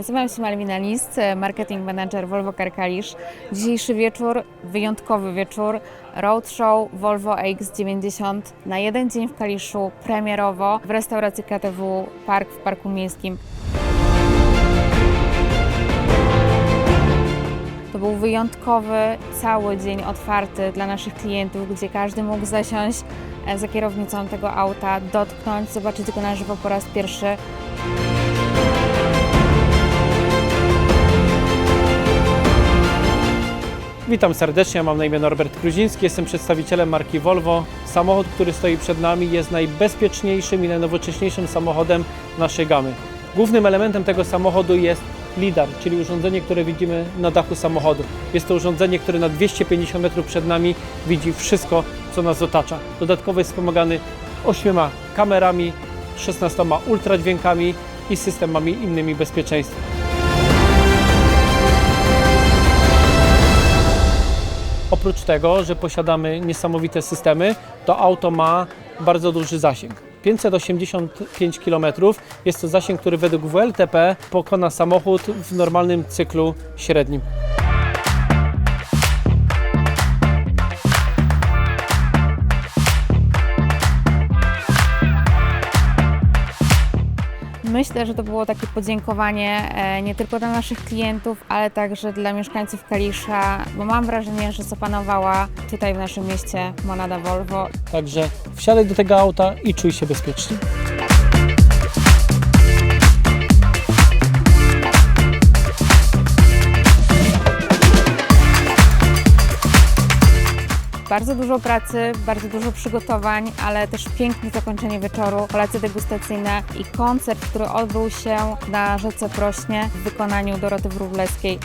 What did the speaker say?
Nazywam się Malwina List, marketing manager Volvo Car Kalisz. Dzisiejszy wieczór, wyjątkowy wieczór, roadshow Volvo AX90 na jeden dzień w Kaliszu, premierowo w restauracji KTW Park w Parku Miejskim. To był wyjątkowy cały dzień otwarty dla naszych klientów, gdzie każdy mógł zasiąść e, za kierownicą tego auta, dotknąć, zobaczyć go na żywo po raz pierwszy. Witam serdecznie, mam na imię Norbert Kruziński, jestem przedstawicielem marki Volvo. Samochód, który stoi przed nami jest najbezpieczniejszym i najnowocześniejszym samochodem naszej gamy. Głównym elementem tego samochodu jest LIDAR, czyli urządzenie, które widzimy na dachu samochodu. Jest to urządzenie, które na 250 metrów przed nami widzi wszystko, co nas otacza. Dodatkowo jest wspomagany ośmioma kamerami, 16 ultradźwiękami i systemami innymi bezpieczeństwa. Oprócz tego, że posiadamy niesamowite systemy, to auto ma bardzo duży zasięg. 585 km jest to zasięg, który według WLTP pokona samochód w normalnym cyklu średnim. Myślę, że to było takie podziękowanie e, nie tylko dla naszych klientów, ale także dla mieszkańców Kalisza, bo mam wrażenie, że zapanowała tutaj w naszym mieście monada Volvo. Także wsiadaj do tego auta i czuj się bezpiecznie. Bardzo dużo pracy, bardzo dużo przygotowań, ale też piękne zakończenie wieczoru, kolacje degustacyjne i koncert, który odbył się na rzece Prośnie w wykonaniu Doroty Wróblewskiej.